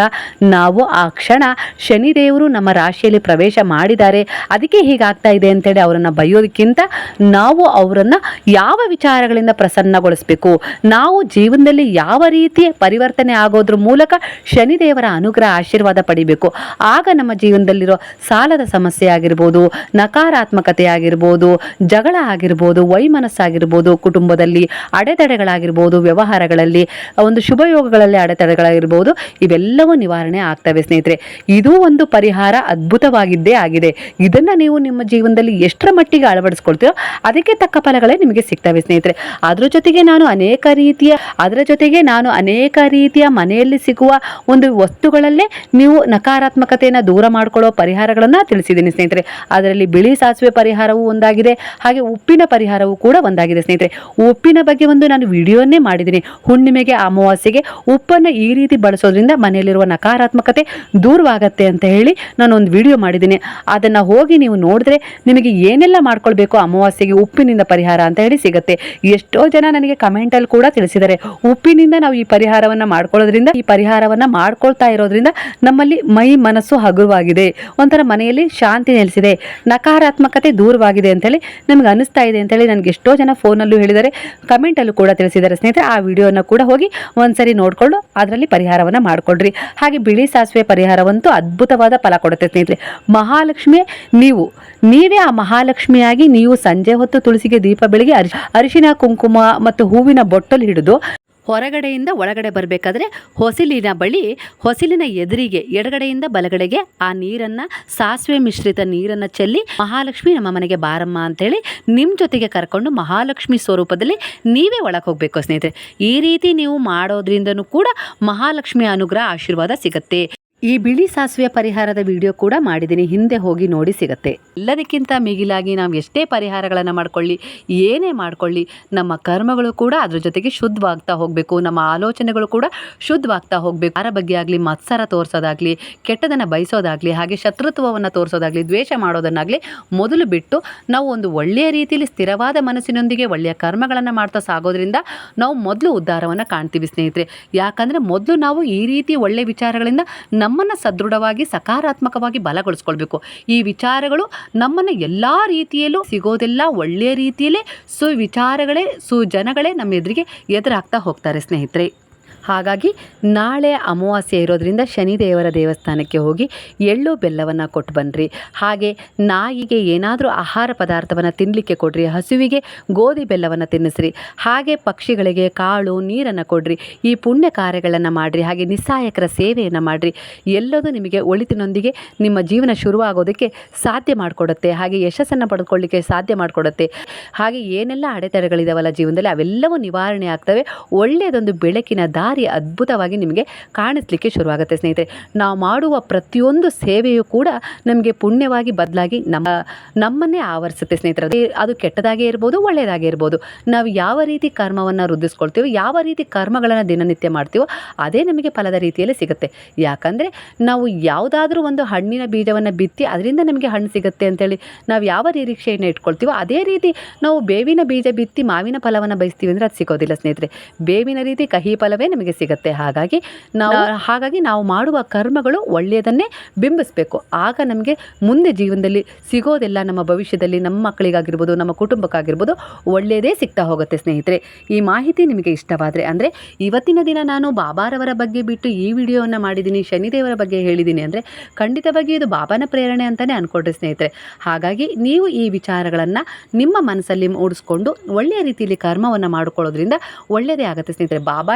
ನಾವು ಆ ಕ್ಷಣ ಶನಿದೇವರು ನಮ್ಮ ರಾಶಿಯಲ್ಲಿ ಪ್ರವೇಶ ಮಾಡಿದ್ದಾರೆ. ಅದಕ್ಕೆ ಹೀಗಾಗ್ತಾ ಇದೆ ಅಂತೇಳಿ ಅವರನ್ನು ಬಯ್ಯೋದಕ್ಕಿಂತ ನಾವು ಅವರನ್ನು ಯಾವ ವಿಚಾರಗಳಿಂದ ಪ್ರಸನ್ನಗೊಳಿಸಬೇಕು? ನಾವು ಜೀವನದಲ್ಲಿ ಯಾವ ರೀತಿ ಪರಿವರ್ತನೆ ಆಗೋದ್ರ ಮೂಲಕ ಶನಿದೇವರ ಅನುಗ್ರಹ ಆಶೀರ್ವಾದ ಪಡಿಬೇಕು? ಆಗ ನಮ್ಮ ಜೀವನದಲ್ಲಿರೋ ಸಾಲದ ಸಮಸ್ಯೆ ಆಗಿರ್ಬೋದು, ನಕಾರಾತ್ಮಕತೆ ಆಗಿರ್ಬೋದು, ಜಗಳ ಆಗಿರ್ಬೋದು, ವೈಮನಸ್ಸಾಗಿರ್ಬೋದು, ಕುಟುಂಬದಲ್ಲಿ ಅಡೆತಡೆಗಳಾಗಿರ್ಬೋದು, ವ್ಯವಹಾರಗಳಲ್ಲಿ ಒಂದು ಶುಭಯೋಗಗಳಲ್ಲಿ ಅಡೆತಡೆಗಳಾಗಿರ್ಬೋದು, ಇವೆಲ್ಲವೂ ನಿವಾರಣೆ ಆಗ್ತವೆ ಸ್ನೇಹಿತರೆ. ಇದು ಒಂದು ಪರಿಹಾರ ಅದ್ಭುತವಾಗಿದ್ದೇ ಆಗಿದೆ. ಇದನ್ನು ನೀವು ನಿಮ್ಮ ಜೀವನದಲ್ಲಿ ಎಷ್ಟರ ಮಟ್ಟಿಗೆ ಅಳವಡಿಸ್ಕೊಳ್ತೀರೋ, ಅದಕ್ಕೆ ತಕ್ಕ ಫಲಗಳೇ ನಿಮಗೆ ಸಿಗ್ತವೆ ಸ್ನೇಹಿತರೆ. ಅದರ ಜೊತೆಗೆ ನಾನು ಅನೇಕ ರೀತಿಯ ಅದರ ಜೊತೆಗೆ ನಾನು ಅನೇಕ ರೀತಿಯ ಮನೆಯಲ್ಲಿ ಸಿಗುವ ಒಂದು ವಸ್ತುಗಳಲ್ಲೇ ನೀವು ನಕಾರಾತ್ಮಕತೆಯನ್ನು ದೂರ ಮಾಡಿಕೊಳ್ಳೋ ಪರಿಹಾರಗಳನ್ನು ತಿಳಿಸಿದ್ದೀನಿ ಸ್ನೇಹಿತರೆ. ಅದರಲ್ಲಿ ಬಿಳಿ ಸಾಸಿವೆ ಪರಿಹಾರವೂ ಒಂದಾಗಿದೆ. ಹಾಗೆ ಉಪ್ಪಿನ ಪರಿಹಾರವೂ ಕೂಡ ಒಂದಾಗಿದೆ ಸ್ನೇಹಿತರೆ. ಉಪ್ಪಿನ ಬಗ್ಗೆ ಒಂದು ನಾನು ವಿಡಿಯೋನೇ ಮಾಡಿದ್ದೀನಿ. ಹುಣ್ಣಿಮೆಗೆ ಅಮಾವಾಸ್ಯೆಗೆ ಉಪ್ಪನ್ನು ಈ ರೀತಿ ಬಳಸೋದ್ರಿಂದ ಮನೆಯಲ್ಲಿರುವ ನಕಾರಾತ್ಮಕತೆ ದೂರವಾಗತ್ತೆ ಅಂತ ಹೇಳಿ ನಾನು ಒಂದು ವಿಡಿಯೋ ಮಾಡಿದ್ದೀನಿ. ಅದನ್ನು ಹೋಗಿ ನೀವು ನೋಡಿದ್ರೆ ನಿಮಗೆ ಏನೆಲ್ಲ ಮಾಡ್ಕೊಳ್ಬೇಕು ಅಮಾವಾಸ್ಯೆಗೆ ಉಪ್ಪಿನಿಂದ ಪರಿಹಾರ ಅಂತ ಹೇಳಿ ಸಿಗುತ್ತೆ. ಎಷ್ಟೋ ಜನ ನನಗೆ ಕಮೆಂಟಲ್ಲಿ ಕೂಡ ತಿಳಿಸಿದ್ದಾರೆ. ಉಪ್ಪಿನಿಂದ ನಾವು ಈ ಪರಿಹಾರವನ್ನು ಮಾಡ್ಕೊಳ್ಳೋದ್ರಿಂದ, ಈ ಪರಿಹಾರವನ್ನು ಮಾಡ್ಕೊಳ್ತಾ ಇರೋದ್ರಿಂದ ನಮ್ಮಲ್ಲಿ ಮೈ ಮನಸ್ಸು ಹಗುರವಾಗಿದೆ. ಒಂಥರ ಮನೆಯಲ್ಲಿ ಶಾಂತಿ ನೆಲೆಸಿದೆ. ನಕಾರಾತ್ಮಕತೆ ದೂರವಾಗಿದೆ ಅಂತೇಳಿ ನಮಗೆ ಅನಿಸ್ತಾ ಇದೆ ಅಂತೇಳಿ ನನಗೆ ಎಷ್ಟೋ ಜನ ಫೋನಲ್ಲೂ ಹೇಳಿದ್ದಾರೆ. ಕಮೆಂಟಲ್ಲೂ ಕೂಡ ತಿಳಿಸಿದ್ದಾರೆ ಸ್ನೇಹಿತರೆ, ಆ ವಿಡಿಯೋನ ಕೂಡ ಹೋಗಿ ಒಂದ್ಸರಿ ನೋಡಿಕೊಂಡು ಅದರಲ್ಲಿ ಪರಿಹಾರವನ್ನು ಮಾಡಿಕೊಡ್ರಿ ಹಾಗೆ ಬಿಳಿ ಸಾಸಿವೆ ಪರಿಹಾರವಂತೂ ಅದ್ಭುತವಾದ ಫಲ ಕೊಡುತ್ತೆ ಸ್ನೇಹಿತರೆ. ಮಹಾಲಕ್ಷ್ಮಿ, ನೀವು, ನೀವೇ ಆ ಮಹಾಲಕ್ಷ್ಮಿಯಾಗಿ ನೀವು ಸಂಜೆ ಹೊತ್ತು ತುಳಸಿಗೆ ದೀಪ ಬೆಳಗ್ಗೆ ಅರಿಶಿ, ಅರಿಶಿನ, ಕುಂಕುಮ ಮತ್ತು ಹೂವಿನ ಬೊಟ್ಟಲು ಹಿಡಿದು ಹೊರಗಡೆಯಿಂದ ಒಳಗಡೆ ಬರಬೇಕಾದ್ರೆ ಹೊಸಿಲಿನ ಬಳಿ ಹೊಸಿಲಿನ ಎದುರಿಗೆ ಎಡಗಡೆಯಿಂದ ಬಲಗಡೆಗೆ ಆ ನೀರನ್ನು, ಸಾಸಿವೆ ಮಿಶ್ರಿತ ನೀರನ್ನು ಚೆಲ್ಲಿ ಮಹಾಲಕ್ಷ್ಮಿ ನಮ್ಮ ಮನೆಗೆ ಬಾರಮ್ಮ ಅಂತೇಳಿ ನಿಮ್ಮ ಜೊತೆಗೆ ಕರ್ಕೊಂಡು ಮಹಾಲಕ್ಷ್ಮಿ ಸ್ವರೂಪದಲ್ಲಿ ನೀವೇ ಒಳಗೆ ಹೋಗಬೇಕು ಸ್ನೇಹಿತರೆ. ಈ ರೀತಿ ನೀವು ಮಾಡೋದ್ರಿಂದನೂ ಕೂಡ ಮಹಾಲಕ್ಷ್ಮಿ ಅನುಗ್ರಹ, ಆಶೀರ್ವಾದ ಸಿಗತ್ತೆ. ಈ ಬಿಳಿ ಸಾಸಿವೆ ಪರಿಹಾರದ ವಿಡಿಯೋ ಕೂಡ ಮಾಡಿದ್ದೀನಿ. ಹಿಂದೆ ಹೋಗಿ ನೋಡಿ ಸಿಗತ್ತೆ. ಎಲ್ಲದಕ್ಕಿಂತ ಮಿಗಿಲಾಗಿ ನಾವು ಎಷ್ಟೇ ಪರಿಹಾರಗಳನ್ನು ಮಾಡ್ಕೊಳ್ಳಿ, ಏನೇ ಮಾಡ್ಕೊಳ್ಳಿ, ನಮ್ಮ ಕರ್ಮಗಳು ಕೂಡ ಅದ್ರ ಜೊತೆಗೆ ಶುದ್ಧವಾಗ್ತಾ ಹೋಗಬೇಕು. ನಮ್ಮ ಆಲೋಚನೆಗಳು ಕೂಡ ಶುದ್ಧವಾಗ್ತಾ ಹೋಗಬೇಕು. ಯಾರ ಬಗ್ಗೆ ಆಗಲಿ, ಮತ್ಸರ ತೋರಿಸೋದಾಗಲಿ, ಕೆಟ್ಟದನ್ನು ಬಯಸೋದಾಗಲಿ, ಹಾಗೆ ಶತ್ರುತ್ವವನ್ನು ತೋರಿಸೋದಾಗಲಿ, ದ್ವೇಷ ಮಾಡೋದನ್ನಾಗಲಿ ಮೊದಲು ಬಿಟ್ಟು ನಾವು ಒಂದು ಒಳ್ಳೆಯ ರೀತಿಯಲ್ಲಿ ಸ್ಥಿರವಾದ ಮನಸ್ಸಿನೊಂದಿಗೆ ಒಳ್ಳೆಯ ಕರ್ಮಗಳನ್ನು ಮಾಡ್ತಾ ಸಾಗೋದ್ರಿಂದ ನಾವು ಮೊದಲು ಉದ್ಧಾರವನ್ನು ಕಾಣ್ತೀವಿ ಸ್ನೇಹಿತರೆ. ಯಾಕಂದರೆ ಮೊದಲು ನಾವು ಈ ರೀತಿ ಒಳ್ಳೆಯ ವಿಚಾರಗಳಿಂದ ನಮ್ಮನ್ನು ಸದೃಢವಾಗಿ, ಸಕಾರಾತ್ಮಕವಾಗಿ ಬಲಗೊಳಿಸ್ಕೊಳ್ಬೇಕು. ಈ ವಿಚಾರಗಳು ನಮ್ಮನ್ನು ಎಲ್ಲ ರೀತಿಯಲ್ಲೂ ಸಿಗೋದೆಲ್ಲ ಒಳ್ಳೆಯ ರೀತಿಯಲ್ಲೇ ಸುವಿಚಾರಗಳೇ, ಸುಜನಗಳೇ ನಮ್ಮ ಎದುರಿಗೆ ಎದುರಾಗ್ತಾ ಹೋಗ್ತಾರೆ ಸ್ನೇಹಿತರೆ. ಹಾಗಾಗಿ ನಾಳೆ ಅಮಾವಾಸ್ಯೆ ಇರೋದರಿಂದ ಶನಿದೇವರ ದೇವಸ್ಥಾನಕ್ಕೆ ಹೋಗಿ ಎಳ್ಳು ಬೆಲ್ಲವನ್ನು ಕೊಟ್ಟು ಬನ್ನಿರಿ ಹಾಗೆ ನಾಯಿಗೆ ಏನಾದರೂ ಆಹಾರ ಪದಾರ್ಥವನ್ನು ತಿನ್ನಲಿಕ್ಕೆ ಕೊಡ್ರಿ, ಹಸುವಿಗೆ ಗೋಧಿ ಬೆಲ್ಲವನ್ನು ತಿನ್ನಿಸ್ರಿ, ಹಾಗೆ ಪಕ್ಷಿಗಳಿಗೆ ಕಾಳು, ನೀರನ್ನು ಕೊಡ್ರಿ, ಈ ಪುಣ್ಯ ಕಾರ್ಯಗಳನ್ನು ಮಾಡಿರಿ, ಹಾಗೆ ನಿಸ್ಸಾಯಕರ ಸೇವೆಯನ್ನು ಮಾಡಿರಿ. ಎಲ್ಲದೂ ನಿಮಗೆ ಒಳಿತಿನೊಂದಿಗೆ ನಿಮ್ಮ ಜೀವನ ಶುರುವಾಗೋದಕ್ಕೆ ಸಾಧ್ಯ ಮಾಡಿಕೊಡುತ್ತೆ, ಹಾಗೆ ಯಶಸ್ಸನ್ನು ಪಡೆದುಕೊಳ್ಳಿಕ್ಕೆ ಸಾಧ್ಯ ಮಾಡಿಕೊಡುತ್ತೆ. ಹಾಗೆ ಏನೆಲ್ಲ ಅಡೆತಡೆಗಳಿದಾವಲ್ಲ ಜೀವನದಲ್ಲಿ, ಅವೆಲ್ಲವೂ ನಿವಾರಣೆ ಆಗ್ತವೆ. ಒಳ್ಳೆಯದೊಂದು ಬೆಳಕಿನ ದಾರಿ ಭಾರಿ ಅದ್ಭುತವಾಗಿ ನಿಮಗೆ ಕಾಣಿಸ್ಲಿಕ್ಕೆ ಶುರುವಾಗುತ್ತೆ, ಸ್ನೇಹಿತರೆ. ನಾವು ಮಾಡುವ ಪ್ರತಿಯೊಂದು ಸೇವೆಯೂ ಕೂಡ ನಮಗೆ ಪುಣ್ಯವಾಗಿ ಬದಲಾಗಿ ನಮ್ಮ, ನಮ್ಮನ್ನೇ ಆವರಿಸುತ್ತೆ, ಸ್ನೇಹಿತರೆ. ಅದೇ ಕೆಟ್ಟದಾಗೇ ಇರ್ಬೋದು, ಒಳ್ಳೆಯದಾಗೇ ಇರ್ಬೋದು. ನಾವು ಯಾವ ರೀತಿ ಕರ್ಮವನ್ನು ವೃದ್ಧಿಸ್ಕೊಳ್ತೀವೋ, ಯಾವ ರೀತಿ ಕರ್ಮಗಳನ್ನು ದಿನನಿತ್ಯ ಮಾಡ್ತೀವೋ, ಅದೇ ನಮಗೆ ಫಲದ ರೀತಿಯಲ್ಲಿ ಸಿಗುತ್ತೆ. ಯಾಕಂದರೆ ನಾವು ಯಾವುದಾದ್ರೂ ಒಂದು ಹಣ್ಣಿನ ಬೀಜವನ್ನು ಬಿತ್ತಿ ಅದರಿಂದ ನಮಗೆ ಹಣ್ಣು ಸಿಗುತ್ತೆ ಅಂತೇಳಿ ನಾವು ಯಾವ ನಿರೀಕ್ಷೆಯನ್ನು ಇಟ್ಕೊಳ್ತೀವೋ, ಅದೇ ರೀತಿ ನಾವು ಬೇವಿನ ಬೀಜ ಬಿತ್ತಿ ಮಾವಿನ ಫಲವನ್ನು ಬಯಸ್ತೀವಿ ಅಂದರೆ ಅದು ಸಿಗೋದಿಲ್ಲ, ಸ್ನೇಹಿತರೆ. ಬೇವಿನ ರೀತಿ ಕಹಿ ಫಲವೇ ಸಿಗುತ್ತೆ. ಹಾಗಾಗಿ ನಾವು ಹಾಗಾಗಿ ನಾವು ಮಾಡುವ ಕರ್ಮಗಳು ಒಳ್ಳೆಯದನ್ನೇ ಬಿಂಬಿಸಬೇಕು. ಆಗ ನಮಗೆ ಮುಂದೆ ಜೀವನದಲ್ಲಿ ಸಿಗೋದೆಲ್ಲ ನಮ್ಮ ಭವಿಷ್ಯದಲ್ಲಿ ನಮ್ಮ ಮಕ್ಕಳಿಗಾಗಿರ್ಬೋದು ನಮ್ಮ ಕುಟುಂಬಕ್ಕಾಗಿರ್ಬೋದು ಒಳ್ಳೆಯದೇ ಸಿಗ್ತಾ ಹೋಗುತ್ತೆ ಸ್ನೇಹಿತರೆ. ಈ ಮಾಹಿತಿ ನಿಮಗೆ ಇಷ್ಟವಾದರೆ ಅಂದರೆ ಇವತ್ತಿನ ದಿನ ನಾನು ಬಾಬಾರವರ ಬಗ್ಗೆ ಬಿಟ್ಟು ಈ ವಿಡಿಯೋವನ್ನು ಮಾಡಿದ್ದೀನಿ ಶನಿದೇವರ ಬಗ್ಗೆ ಹೇಳಿದ್ದೀನಿ ಅಂದರೆ ಖಂಡಿತವಾಗಿ ಇದು ಬಾಬಾನ ಪ್ರೇರಣೆ ಅಂತಲೇ ಅಂದ್ಕೊಡ್ರಿ ಸ್ನೇಹಿತರೆ. ಹಾಗಾಗಿ ನೀವು ಈ ವಿಚಾರಗಳನ್ನು ನಿಮ್ಮ ಮನಸ್ಸಲ್ಲಿ ಮೂಡಿಸ್ಕೊಂಡು ಒಳ್ಳೆಯ ರೀತಿಯಲ್ಲಿ ಕರ್ಮವನ್ನು ಮಾಡಿಕೊಳ್ಳೋದ್ರಿಂದ ಒಳ್ಳೆಯದೇ ಆಗುತ್ತೆ ಸ್ನೇಹಿತರೆ. ಬಾಬಾ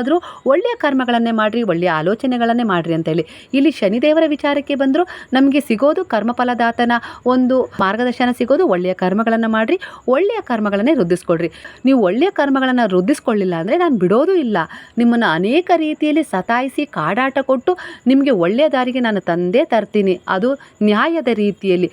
ಹೇಳಿರೋದಾದರೂ ಒಳ್ಳೆಯ ಕರ್ಮಗಳನ್ನೇ ಮಾಡಿರಿ, ಒಳ್ಳೆಯ ಆಲೋಚನೆಗಳನ್ನೇ ಮಾಡಿರಿ ಅಂತೇಳಿ. ಇಲ್ಲಿ ಶನಿದೇವರ ವಿಚಾರಕ್ಕೆ ಬಂದರೂ, ನಮಗೆ ಸಿಗೋದು ಕರ್ಮಫಲದಾತನ ಒಂದು ಮಾರ್ಗದರ್ಶನ ಸಿಗೋದು ಒಳ್ಳೆಯ ಕರ್ಮಗಳನ್ನು ಮಾಡಿರಿ, ಒಳ್ಳೆಯ ಕರ್ಮಗಳನ್ನೇ ವೃದ್ಧಿಸ್ಕೊಳ್ರಿ ನೀವು ಒಳ್ಳೆಯ ಕರ್ಮಗಳನ್ನು ವೃದ್ಧಿಸ್ಕೊಳ್ಳಿಲ್ಲ ಅಂದರೆ ನಾನು ಬಿಡೋದು ಇಲ್ಲ. ನಿಮ್ಮನ್ನು ಅನೇಕ ರೀತಿಯಲ್ಲಿ ಸತಾಯಿಸಿ ಕಾಡಾಟ ಕೊಟ್ಟು ನಿಮಗೆ ಒಳ್ಳೆಯ ದಾರಿಗೆ ನಾನು ತಂದೇ ತರ್ತೀನಿ. ಅದು ನ್ಯಾಯದ ರೀತಿಯಲ್ಲಿ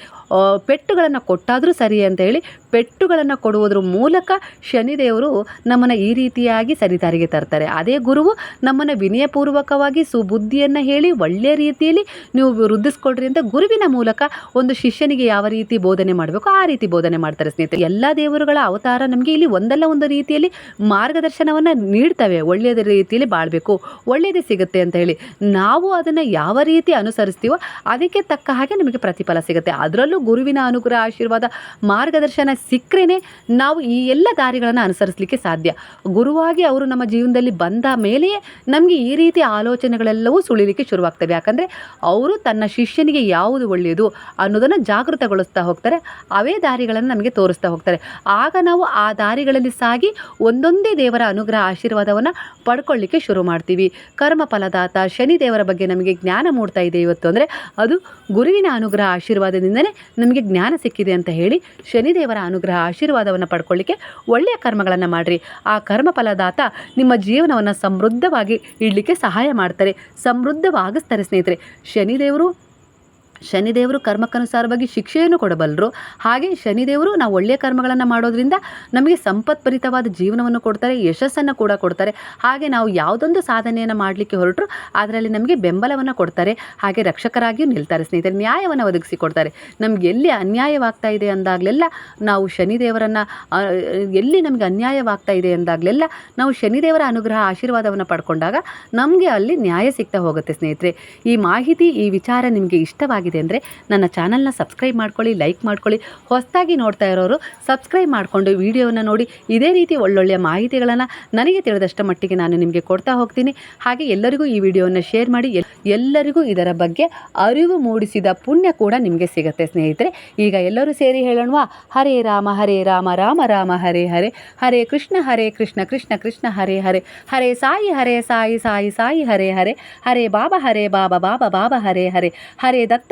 ಪೆಟ್ಟುಗಳನ್ನು ಕೊಟ್ಟಾದರೂ ಸರಿ ಅಂತ ಹೇಳಿ ಪೆಟ್ಟುಗಳನ್ನು ಕೊಡುವುದ್ರ ಮೂಲಕ ಶನಿದೇವರು ನಮ್ಮನ್ನು ಈ ರೀತಿಯಾಗಿ ಸರಿದಾರಿಗೆ ತರ್ತಾರೆ. ಅದೇ ಗುರುವು ನಮ್ಮನ್ನು ವಿನಯಪೂರ್ವಕವಾಗಿ ಸುಬುದ್ಧಿಯನ್ನು ಹೇಳಿ ಒಳ್ಳೆಯ ರೀತಿಯಲ್ಲಿ ನೀವು ವೃದ್ಧಿಸ್ಕೊಳ್ರಿ ಅಂತ ಗುರುವಿನ ಮೂಲಕ ಒಂದು ಶಿಷ್ಯನಿಗೆ ಯಾವ ರೀತಿ ಬೋಧನೆ ಮಾಡಬೇಕು ಆ ರೀತಿ ಬೋಧನೆ ಮಾಡ್ತಾರೆ ಸ್ನೇಹಿತರೆ. ಎಲ್ಲ ದೇವರುಗಳ ಅವತಾರ ನಮಗೆ ಇಲ್ಲಿ ಒಂದಲ್ಲ ಒಂದು ರೀತಿಯಲ್ಲಿ ಮಾರ್ಗದರ್ಶನವನ್ನು ನೀಡ್ತವೆ. ಒಳ್ಳೆಯದ ರೀತಿಯಲ್ಲಿ ಬಾಳಬೇಕು. ಒಳ್ಳೆಯದೇ ಸಿಗುತ್ತೆ ಅಂತ ಹೇಳಿ. ನಾವು ಅದನ್ನು ಯಾವ ರೀತಿ ಅನುಸರಿಸ್ತೀವೋ ಅದಕ್ಕೆ ತಕ್ಕ ಹಾಗೆ ನಮಗೆ ಪ್ರತಿಫಲ ಸಿಗುತ್ತೆ. ಅದರಲ್ಲೂ ಗುರುವಿನ ಅನುಗ್ರಹ, ಆಶೀರ್ವಾದ, ಮಾರ್ಗದರ್ಶನ ಸಿಕ್ಕರೇ ನಾವು ಈ ಎಲ್ಲ ದಾರಿಗಳನ್ನು ಅನುಸರಿಸಲಿಕ್ಕೆ ಸಾಧ್ಯ. ಗುರುವಾಗಿ ಅವರು ನಮ್ಮ ಜೀವನದಲ್ಲಿ ಬಂದ ಮೇಲೆಯೇ ನಮಗೆ ಈ ರೀತಿ ಆಲೋಚನೆಗಳೆಲ್ಲವೂ ಸುಳಿಲಿಕ್ಕೆ ಶುರುವಾಗ್ತವೆ. ಯಾಕಂದರೆ ಅವರು ತನ್ನ ಶಿಷ್ಯನಿಗೆ ಯಾವುದು ಒಳ್ಳೆಯದು ಅನ್ನೋದನ್ನು ಜಾಗೃತಗೊಳಿಸ್ತಾ ಹೋಗ್ತಾರೆ, ಅವೇ ದಾರಿಗಳನ್ನು ನಮಗೆ ತೋರಿಸ್ತಾ ಹೋಗ್ತಾರೆ. ಆಗ ನಾವು ಆ ದಾರಿಗಳಲ್ಲಿ ಸಾಗಿ ಒಂದೊಂದೇ ದೇವರ ಅನುಗ್ರಹ, ಆಶೀರ್ವಾದವನ್ನು ಪಡ್ಕೊಳ್ಳಿಕ್ಕೆ ಶುರು ಮಾಡ್ತೀವಿ. ಕರ್ಮ ಫಲದಾತ ಶನಿ ದೇವರ ಬಗ್ಗೆ ನಮಗೆ ಜ್ಞಾನ ಮೂಡ್ತಾ ಇದೆ ಇವತ್ತು. ಅಂದರೆ ಅದು ಗುರುವಿನ ಅನುಗ್ರಹ, ಆಶೀರ್ವಾದದಿಂದನೇ ನಮಗೆ ಜ್ಞಾನ ಸಿಕ್ಕಿದೆ ಅಂತ ಹೇಳಿ ಶನಿದೇವರ ಅನುಗ್ರಹ ಆಶೀರ್ವಾದವನ್ನು ಪಡ್ಕೊಳ್ಳಿಕ್ಕೆ ಒಳ್ಳೆಯ ಕರ್ಮಗಳನ್ನು ಮಾಡಿರಿ. ಆ ಕರ್ಮ ಫಲದಾತ ನಿಮ್ಮ ಜೀವನವನ್ನು ಸಮೃದ್ಧವಾಗಿ ಇಡಲಿಕ್ಕೆ ಸಹಾಯ ಮಾಡ್ತಾರೆ. ಸಮೃದ್ಧವಾಗಿಸ್ತಾರೆ ಸ್ನೇಹಿತರೆ ಶನಿದೇವರು ಶನಿದೇವರು ಕರ್ಮಕ್ಕನುಸಾರವಾಗಿ ಶಿಕ್ಷೆಯನ್ನು ಕೊಡಬಲ್ಲರು. ಹಾಗೆ ಶನಿದೇವರು ನಾವು ಒಳ್ಳೆಯ ಕರ್ಮಗಳನ್ನು ಮಾಡೋದ್ರಿಂದ ನಮಗೆ ಸಂಪತ್ಭರಿತವಾದ ಜೀವನವನ್ನು ಕೊಡ್ತಾರೆ, ಯಶಸ್ಸನ್ನು ಕೂಡ ಕೊಡ್ತಾರೆ. ಹಾಗೆ ನಾವು ಯಾವುದೊಂದು ಸಾಧನೆಯನ್ನು ಮಾಡಲಿಕ್ಕೆ ಹೊರಟರು ಅದರಲ್ಲಿ ನಮಗೆ ಬೆಂಬಲವನ್ನು ಕೊಡ್ತಾರೆ. ಹಾಗೆ ರಕ್ಷಕರಾಗಿಯೂ ನಿಲ್ತಾರೆ, ಸ್ನೇಹಿತರೆ, ನ್ಯಾಯವನ್ನು ಒದಗಿಸಿಕೊಡ್ತಾರೆ. ನಮ್ಗೆ ಎಲ್ಲಿ ಅನ್ಯಾಯವಾಗ್ತಾ ಇದೆ ಅಂದಾಗಲೆಲ್ಲ ನಾವು ಶನಿದೇವರನ್ನು ಎಲ್ಲಿ ನಮಗೆ ಅನ್ಯಾಯವಾಗ್ತಾ ಇದೆ ಅಂದಾಗಲೆಲ್ಲ ನಾವು ಶನಿದೇವರ ಅನುಗ್ರಹ ಆಶೀರ್ವಾದವನ್ನು ಪಡ್ಕೊಂಡಾಗ ನಮಗೆ ಅಲ್ಲಿ ನ್ಯಾಯ ಸಿಗ್ತಾ ಹೋಗುತ್ತೆ, ಸ್ನೇಹಿತರೆ. ಈ ಮಾಹಿತಿ, ಈ ವಿಚಾರ ನಿಮಗೆ ಇಷ್ಟವಾಗಿದೆ. ಅಂದರೆ ನನ್ನ ಚಾನಲ್ನ ಸಬ್ಸ್ಕ್ರೈಬ್ ಮಾಡ್ಕೊಳ್ಳಿ ಲೈಕ್ ಮಾಡ್ಕೊಳ್ಳಿ. ಹೊಸದಾಗಿ ನೋಡ್ತಾ ಇರೋರು ಸಬ್ಸ್ಕ್ರೈಬ್ ಮಾಡಿಕೊಂಡು ವಿಡಿಯೋನ ನೋಡಿ. ಇದೇ ರೀತಿ ಒಳ್ಳೊಳ್ಳೆಯ ಮಾಹಿತಿಗಳನ್ನು ನನಗೆ ತಿಳಿದಷ್ಟ ಮಟ್ಟಿಗೆ ನಾನು ನಿಮಗೆ ಕೊಡ್ತಾ ಹೋಗ್ತೀನಿ. ಹಾಗೆ ಎಲ್ಲರಿಗೂ ಈ ವಿಡಿಯೋನ ಶೇರ್ ಮಾಡಿ. ಎಲ್ಲರಿಗೂ ಇದರ ಬಗ್ಗೆ ಅರಿವು ಮೂಡಿಸಿದ ಪುಣ್ಯ ಕೂಡ ನಿಮಗೆ ಸಿಗುತ್ತೆ ಸ್ನೇಹಿತರೆ. ಈಗ ಎಲ್ಲರೂ ಸೇರಿ ಹೇಳೋಣವಾ? ಹರೇ ರಾಮ ಹರೇ ರಾಮ ರಾಮ ರಾಮ, ಹರೇ ಹರೇ. ಹರೇ ಕೃಷ್ಣ ಹರೇ ಕೃಷ್ಣ ಕೃಷ್ಣ ಕೃಷ್ಣ, ಹರೇ ಹರೇ. ಹರೇ ಸಾಯಿ ಹರೇ ಸಾಯಿ ಸಾಯಿ ಸಾಯಿ, ಹರೇ ಹರೇ. ಹರೇ ಬಾಬಾ ಹರೇ ಬಾಬಾ ಬಾಬಾ ಬಾಬಾ, ಹರೇ ಹರೇ. ಹರೇ ದತ್ತ